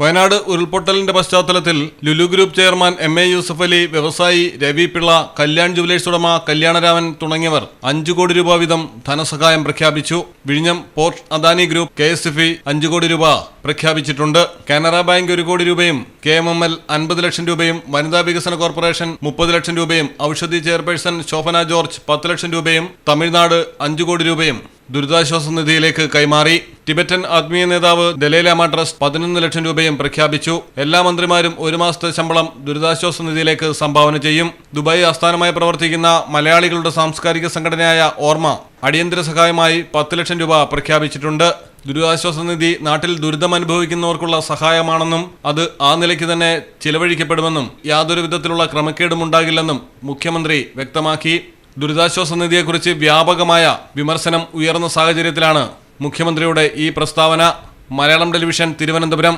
വയനാട് ഉരുൾപൊട്ടലിന്റെ പശ്ചാത്തലത്തിൽ Lulu group chairman M A Yusuff Ali വ്യവസായി രവി പിള്ള കല്യാൺ ജുവലേഴ്സ് ഉടമ കല്യാണരാമൻ തുടങ്ങിയവർ അഞ്ചു കോടി രൂപ വീതം ധനസഹായം പ്രഖ്യാപിച്ചു. വിഴിഞ്ഞം port Adani group K S F അഞ്ചു കോടി രൂപ പ്രഖ്യാപിച്ചിട്ടുണ്ട്. കാനറ ബാങ്ക് ഒരു കോടി രൂപയും കെ എം എം എൽ അൻപത് ലക്ഷം രൂപയും വനിതാ വികസന കോർപ്പറേഷൻ മുപ്പത് ലക്ഷം രൂപയും ഔഷധി ചെയർപേഴ്സൺ ശോഭന ജോർജ് പത്ത് ലക്ഷം രൂപയും തമിഴ്നാട് അഞ്ചു കോടി രൂപയും ദുരിതാശ്വാസ നിധിയിലേക്ക് കൈമാറി ടിബറ്റൻ ആത്മീയ നേതാവ് ദലേലാമ ട്രസ്റ്റ് പതിനൊന്ന് ലക്ഷം രൂപയും പ്രഖ്യാപിച്ചു. എല്ലാ മന്ത്രിമാരും ഒരു മാസത്തെ ശമ്പളം ദുരിതാശ്വാസ നിധിയിലേക്ക് സംഭാവന ചെയ്യും. ദുബായ് ആസ്ഥാനമായി പ്രവർത്തിക്കുന്ന മലയാളികളുടെ സാംസ്കാരിക സംഘടനയായ ഓർമ്മ അടിയന്തര സഹായമായി പത്ത് ലക്ഷം രൂപ പ്രഖ്യാപിച്ചിട്ടുണ്ട്. ദുരിതാശ്വാസ നിധി നാട്ടിൽ ദുരിതം അനുഭവിക്കുന്നവർക്കുള്ള സഹായമാണെന്നും അത് ആ നിലയ്ക്ക് തന്നെ ചിലവഴിക്കപ്പെടുമെന്നും യാതൊരു വിധത്തിലുള്ള ക്രമക്കേടും ഉണ്ടാകില്ലെന്നും മുഖ്യമന്ത്രി വ്യക്തമാക്കി. ദുരിതാശ്വാസ നിധിയെക്കുറിച്ച് വ്യാപകമായ വിമർശനം ഉയർന്ന സാഹചര്യത്തിലാണ് മുഖ്യമന്ത്രിയുടെ ഈ പ്രസ്താവന. മലയാളം ടെലിവിഷൻ തിരുവനന്തപുരം.